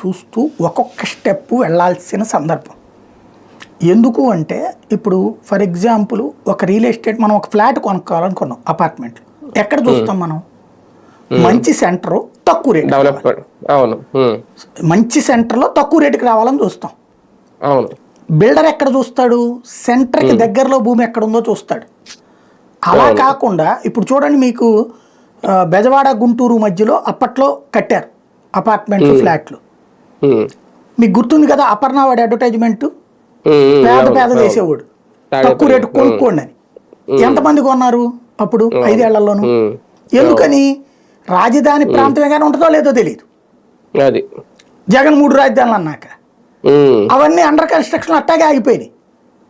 చూస్తూ ఒక్కొక్క స్టెప్ వెళ్ళాల్సిన సందర్భం. ఎందుకు అంటే ఇప్పుడు ఫర్ ఎగ్జాంపుల్ ఒక రియల్ ఎస్టేట్ మనం ఒక ఫ్లాట్ కొనుక్కోవాలనుకున్నాం అపార్ట్మెంట్. ఎక్కడ చూస్తాం మనం? మంచి సెంటర్ తక్కువ రేట్ అవును. ఉమ్, మంచి సెంటర్లో తక్కువ రేటుకి రావాలని చూస్తాం. అవును. బిల్డర్ ఎక్కడ చూస్తాడు? సెంటర్కి దగ్గరలో భూమి ఎక్కడ ఉందో చూస్తాడు. అలా కాకుండా ఇప్పుడు చూడండి మీకు బెజవాడ గుంటూరు మధ్యలో అప్పట్లో కట్టారు అపార్ట్మెంట్లు ఫ్లాట్లు. మీకు గుర్తుంది కదా అపర్ణ వాడి అడ్వర్టైజ్మెంట్ పేద పేద. వేసేవాడు. తాడేపల్లి. తక్కువ రేటు కొనుక్కోండి అని. ఎంతమంది కొన్నారు అప్పుడు? ఐదేళ్ళలోను. ఎందుకని? రాజధాని ప్రాంతమే కానీ ఉంటుందో లేదో తెలియదు అది. జగన్ మూడు రాజధానులు అన్నాక. అవన్నీ అండర్ కన్స్ట్రక్షన్ అట్టాగే ఆగిపోయినాయి.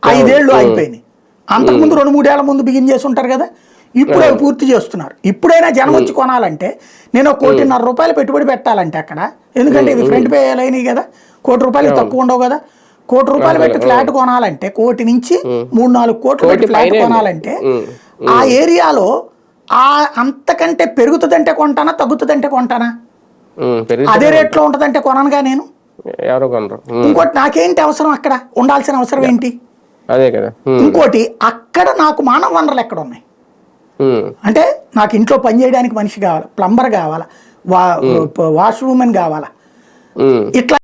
ఐదేళ్ళు ఆగిపోయినాయి. అంతకుముందు రెండు మూడేళ్ళ ముందు బిగిన్ చేసి ఉంటారు కదా. ఇప్పుడు అవి పూర్తి చేస్తున్నారు. ఇప్పుడైనా జనం వచ్చి కొనాలంటే నేను కోటిన్నర రూపాయలు పెట్టుబడి పెట్టాలంటే అక్కడ. ఎందుకంటే ఇది ఫ్రంట్ పే అయినాయి కదా. కోటి రూపాయలు తక్కువ ఉండవు కదా. కోటి రూపాయలు పెట్టి ఫ్లాట్ కొనాలంటే కోటి నుంచి మూడు నాలుగు కోట్లు పెట్టి ఫ్లాట్ కొనాలంటే ఆ ఏరియాలో ఆ అంతకంటే పెరుగుతుందంటే కొంటానా తగ్గుతుందంటే కొంటానా? అదే రేట్లో ఉంటుందంటే కొననుగా నేను. ఎవరో కొనరు. ఉమ్, ఇంకోటి నాకేంటి అవసరం అక్కడ? ఉండాల్సిన అవసరం ఏంటి? అదే కదా. ఇంకోటి అక్కడ నాకు మానవ వనరులు ఎక్కడ ఉన్నాయి అంటే నాకు ఇంట్లో పని చేయడానికి మనిషి కావాలి? ప్లంబర్ కావాలా? వా వాష్ ఉమెన్ కావాలా. ఇట్లా